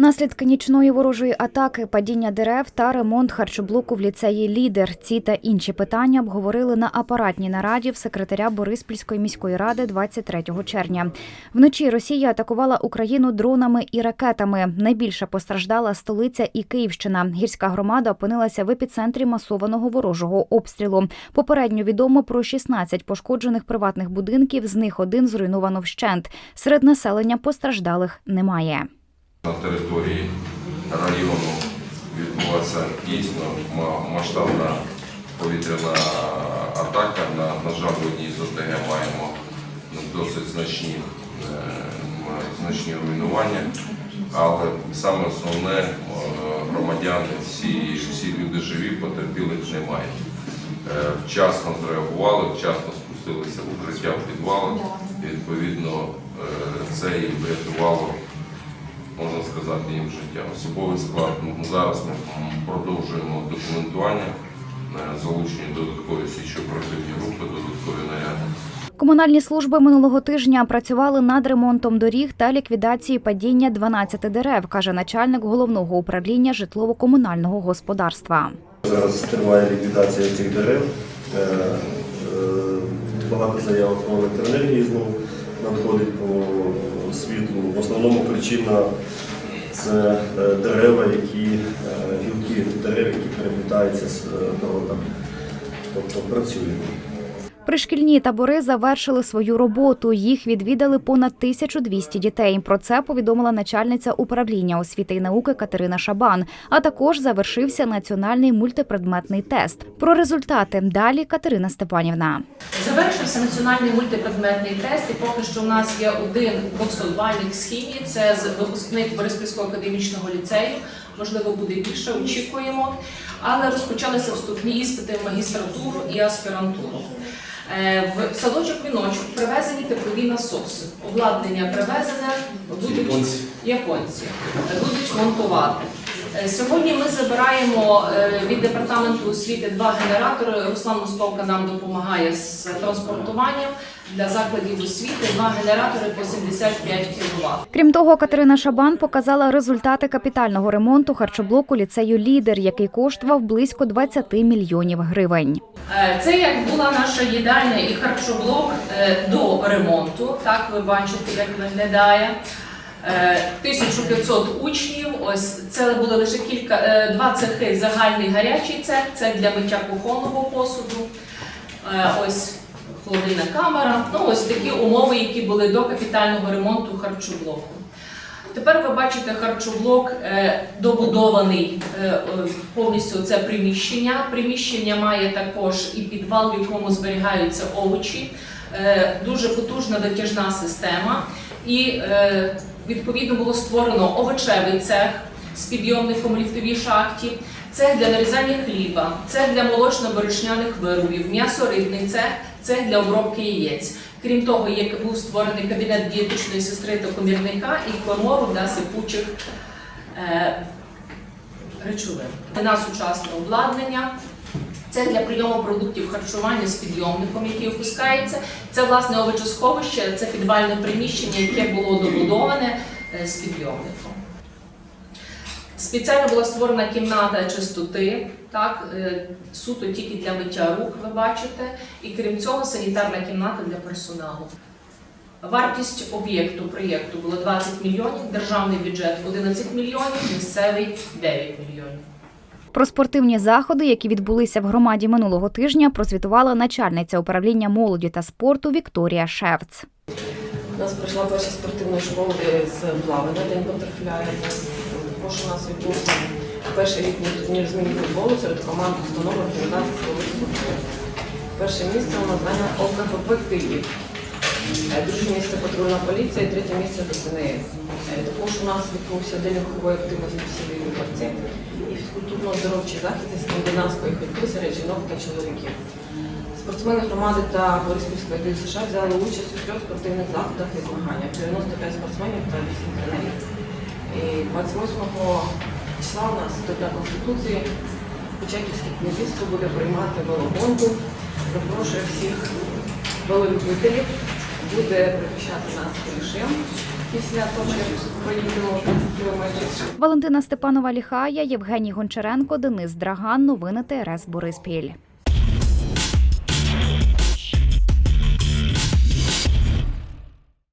Наслідки нічної ворожої атаки, падіння дерев та ремонт харчоблоку в ліцеї Лідер. Ці та інші питання обговорили на апаратній нараді в секретаря Бориспільської міської ради 23 червня. Вночі Росія атакувала Україну дронами і ракетами. Найбільше постраждала столиця і Київщина. Гірська громада опинилася в епіцентрі масованого ворожого обстрілу. Попередньо відомо про 16 пошкоджених приватних будинків. З них один зруйновано вщент. Серед населення постраждалих немає. На території району відбувається дійсно масштабна повітряна атака. На, на жаль, в одній з ОТГ маємо досить значні, е, значні руйнування. Але саме основне е, громадяни, всі, всі люди живі, потерпілих немає. Е, Вчасно зреагували, вчасно спустилися в укриття в підвалах. Відповідно, це їм врятувало можна їм життя. Особовий склад ну, зараз ми продовжуємо документування, е, залучені додаткові слідчо-оперативні групи, додаткові наряди. Комунальні служби минулого тижня працювали над ремонтом доріг та ліквідацією падіння 12 дерев, каже начальник головного управління житлово-комунального господарства. Зараз триває ліквідація цих дерев. Е, е, Багато заявок про електроенергії знову надходить по світлу. В основному причина це е, дерева, які е, гілки дерев, які переплітаються з е. Тобто працюємо. Пришкільні табори завершили свою роботу. Їх відвідали понад 1200 дітей. Про це повідомила начальниця управління освіти і науки Катерина Шабан. А також завершився національний мультипредметний тест. Про результати далі Катерина Степанівна. Завершився національний мультипредметний тест, і поки що у нас є один 200-бальник з хімії. Це випускник Бориспільського академічного ліцею. Можливо, буде більше, очікуємо. Але розпочалися вступні іспити в магістратуру і аспірантуру. Е, В садочок віночок привезені теплові насоси. Обладнання привезене будуть Японці. японці будуть монтувати. Е, Сьогодні ми забираємо е, від департаменту освіти два генератори. Руслан Московка нам допомагає з транспортуванням для закладів освіти. Два генератори по 75 кВт. Крім того, Катерина Шабан показала результати капітального ремонту харчоблоку ліцею Лідер, який коштував близько 20 мільйонів гривень. Е, Це як була наша їдальня і харчоблок до ремонту. Так ви бачите, як виглядає. Е, 1500 учнів. Ось це були лише кілька е, два цехи. Загальний гарячий цех, це для миття кухонного посуду. Е, Ось холодильна камера. Ну ось такі умови, які були до капітального ремонту харчоблоку. Тепер ви бачите харчоблок е, добудований е, е, повністю це приміщення. Приміщення має також і підвал, в якому зберігаються овочі, е, дуже потужна дотяжна система. І е, відповідно було створено овочевий цех з підйомником у ліфтовій шахті. Це для нарізання хліба, це для молочно-борошняних виробів, м'ясорибний цех, це для обробки яєць. Крім того, є був створений кабінет дієтичної сестри та комірника і комору для сипучих е, речовин. На сучасне обладнання. Це для прийому продуктів харчування з підйомником, який опускається. Це власне овочесховище, це підвальне приміщення, яке було добудоване е, з підйомником. Спеціально була створена кімната чистоти, так, е, суто тільки для миття рук, ви бачите, і крім цього санітарна кімната для персоналу. Вартість об'єкту проєкту було 20 мільйонів, державний бюджет 11 мільйонів, місцевий 9 мільйонів. Про спортивні заходи, які відбулися в громаді минулого тижня, прозвітувала начальниця управління молоді та спорту Вікторія Шевц. У нас пройшла перша спортивна школа з плавання, день батерфляю. Також у нас відбувся перший літній турнір з міні-футболу серед команд установ організації силових. Перше місце у нас зайняв ОКФП Київ. Е, Друге місце патрульна поліція, і третє місце ДСНС. Е, Також у нас відбувся день рухової активності в селі Виборці і фізкультурно-здоровчий захід зі скандинавської ходьби серед жінок та чоловіків. Спортсмени громади та Бориспільської ДЮСШ взяли участь у трьох спортивних заходах і змаганнях. 95 спортсменів та 8 тренерів. І 28 числа у нас до Конституції Почаківське князівство буде приймати велогонку. Запрошує всіх велолюбителів, буде прихищати нас режим після того, як проїдемо 30 кілометрів. Валентина Степанова Ліхая, Євгеній Гончаренко, Денис Драган. Новини ТРС Бориспіль.